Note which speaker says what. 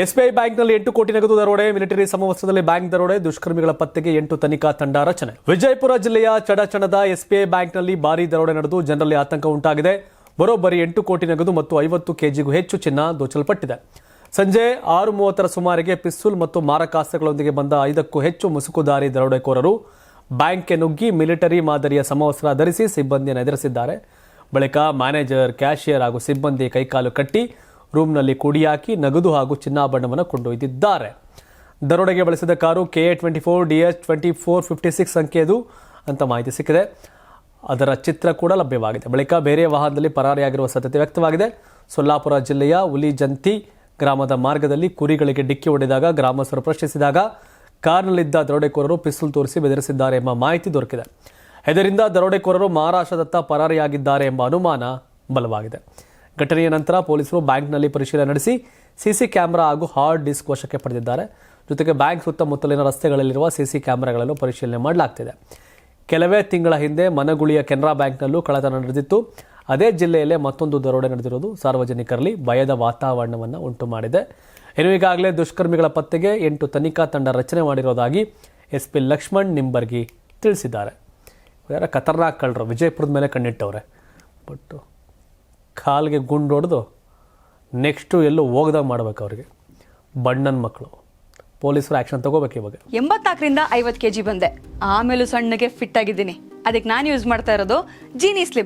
Speaker 1: SBI ಬ್ಯಾಂಕ್ನಲ್ಲಿ ಎಂಟು ಕೋಟಿ ನಗದು ದರೋಡೆ, ಮಿಲಿಟರಿ ಸಮವಸ್ತ್ರದಲ್ಲಿ ಬ್ಯಾಂಕ್ ದರೋಡೆ, ದುಷ್ಕರ್ಮಿಗಳ ಪತ್ತೆಗೆ ಎಂಟು ತನಿಖಾ ತಂಡ ರಚನೆ ವಿಜಯಪುರ ಜಿಲ್ಲೆಯ ಚಡಚಣದ ಎಸ್ಬಿಐ ಬ್ಯಾಂಕ್ನಲ್ಲಿ ಭಾರೀ ದರೋಡೆ ನಡೆದು ಜನರಲ್ಲಿ ಆತಂಕ ಉಂಟಾಗಿದೆ. ಬರೋಬ್ಬರಿ ಎಂಟು ಕೋಟಿ ನಗದು ಮತ್ತು ಐವತ್ತು ಕೆಜಿಗೂ ಹೆಚ್ಚು ಚಿನ್ನ ದೋಚಲ್ಪಟ್ಟಿದೆ. ಸಂಜೆ ಆರು ಮೂವತ್ತರ ಸುಮಾರಿಗೆ ಪಿಸ್ತೂಲ್ ಮತ್ತು ಮಾರಕಾಸ್ತ್ರಗಳೊಂದಿಗೆ ಬಂದ ಐದಕ್ಕೂ ಹೆಚ್ಚು ಮುಸುಕುದಾರಿ ದರೋಡೆಕೋರರು ಬ್ಯಾಂಕ್ಗೆ ನುಗ್ಗಿ ಮಿಲಿಟರಿ ಮಾದರಿಯ ಸಮವಸ್ತ್ರ ಧರಿಸಿ ಸಿಬ್ಬಂದಿಯನ್ನು ಎದುರಿಸಿದ್ದಾರೆ. ಬಳಿಕ ಮ್ಯಾನೇಜರ್ ಕ್ಯಾಶಿಯರ್ ಹಾಗೂ ಸಿಬ್ಬಂದಿ ಕೈಕಾಲು ಕಟ್ಟಿ ರೂಮ್ನಲ್ಲಿ ಕುಡಿಯಾಕಿ ನಗದು ಹಾಗೂ ಚಿನ್ನಾಭರಣವನ್ನು ಕೊಂಡೊಯ್ದಿದ್ದಾರೆ. ದರೋಡೆಗೆ ಬಳಸಿದ car K A twenty four, D H twenty four, fifty six ಸಂಖ್ಯೆಯದು ಅಂತ ಮಾಹಿತಿ ಸಿಕ್ಕಿದೆ. ಅದರ ಚಿತ್ರ ಕೂಡ ಲಭ್ಯವಾಗಿದೆ. ಬಳಿಕ ಬೇರೆ ವಾಹನದಲ್ಲಿ ಪರಾರಿಯಾಗಿರುವ ಸಾಧ್ಯತೆ ವ್ಯಕ್ತವಾಗಿದೆ. ಸೊಲ್ಲಾಪುರ ಜಿಲ್ಲೆಯ ಉಲಿಜಂತಿ ಗ್ರಾಮದ ಮಾರ್ಗದಲ್ಲಿ ಕುರಿಗಳಿಗೆ ಡಿಕ್ಕಿ ಹೊಡೆದಾಗ ಗ್ರಾಮಸ್ಥರು ಪ್ರಶ್ನಿಸಿದಾಗ, ಕಾರ್ನಲ್ಲಿದ್ದ ದರೋಡೆಕೋರರು ಪಿಸ್ತೂಲ್ ತೋರಿಸಿ ಬೆದರಿಸಿದ್ದಾರೆ ಎಂಬ ಮಾಹಿತಿ ದೊರಕಿದೆ. ಇದರಿಂದ ದರೋಡೆಕೋರರು ಮಹಾರಾಷ್ಟ್ರದತ್ತ ಪರಾರಿಯಾಗಿದ್ದಾರೆ ಎಂಬ ಅನುಮಾನ ಬಲವಾಗಿದೆ. ಘಟನೆಯ ನಂತರ ಪೊಲೀಸರು ಬ್ಯಾಂಕ್ನಲ್ಲಿ ಪರಿಶೀಲನೆ ನಡೆಸಿ ಸಿಸಿ ಕ್ಯಾಮೆರಾ ಹಾಗೂ ಹಾರ್ಡ್ ಡಿಸ್ಕ್ ವಶಕ್ಕೆ ಪಡೆದಿದ್ದಾರೆ. ಜೊತೆಗೆ ಬ್ಯಾಂಕ್ ಸುತ್ತಮುತ್ತಲಿನ ರಸ್ತೆಗಳಲ್ಲಿರುವ ಸಿಸಿ ಕ್ಯಾಮೆರಾಗಳನ್ನು ಪರಿಶೀಲನೆ ಮಾಡಲಾಗ್ತಿದೆ. ಕೆಲವೇ ತಿಂಗಳ ಹಿಂದೆ ಮನಗುಳಿಯ ಕೆನರಾ ಬ್ಯಾಂಕ್ನಲ್ಲೂ ಕಳ್ಳತನ ನಡೆದಿತ್ತು. ಅದೇ ಜಿಲ್ಲೆಯಲ್ಲೇ ಮತ್ತೊಂದು ದರೋಡೆ ನಡೆದಿರುವುದು ಸಾರ್ವಜನಿಕರಲ್ಲಿ ಭಯದ ವಾತಾವರಣವನ್ನು ಉಂಟು ಮಾಡಿದೆ. ಇನ್ನು ಈಗಾಗಲೇ ದುಷ್ಕರ್ಮಿಗಳ ಪತ್ತೆಗೆ ಎಂಟು ತನಿಖಾ ತಂಡ ರಚನೆ ಮಾಡಿರೋದಾಗಿ ಎಸ್ ಪಿ ಲಕ್ಷ್ಮಣ್ ನಿಂಬರ್ಗಿ ತಿಳಿಸಿದ್ದಾರೆ. ಯಾರ ಖತರ್ನಾಕ್ ಕಳ್ಳರು, ವಿಜಯಪುರದ ಮೇಲೆ ಕಣ್ಣಿಟ್ಟವ್ರೆ. ಬಟ್ ಕಾಲಿಗೆ ಗುಂಡು ಹೊಡೆದು ನೆಕ್ಸ್ಟು ಎಲ್ಲೂ ಹೋಗ್ದಾಗ ಮಾಡ್ಬೇಕು ಅವ್ರಿಗೆ. ಬಣ್ಣನ ಮಕ್ಕಳು ಪೊಲೀಸರು ಆ್ಯಕ್ಷನ್ ತಗೋಬೇಕು ಇವಾಗ.
Speaker 2: ಎಂಬತ್ನಾಲ್ಕರಿಂದ ಐವತ್ತು ಕೆ ಜಿ ಬಂದೆ. ಆಮೇಲೂ ಸಣ್ಣಗೆ ಫಿಟ್ ಆಗಿದ್ದೀನಿ. ಅದಕ್ಕೆ ನಾನು ಯೂಸ್ ಮಾಡ್ತಾ ಇರೋದು ಜೀನಿ ಸ್ಲಿಮ್.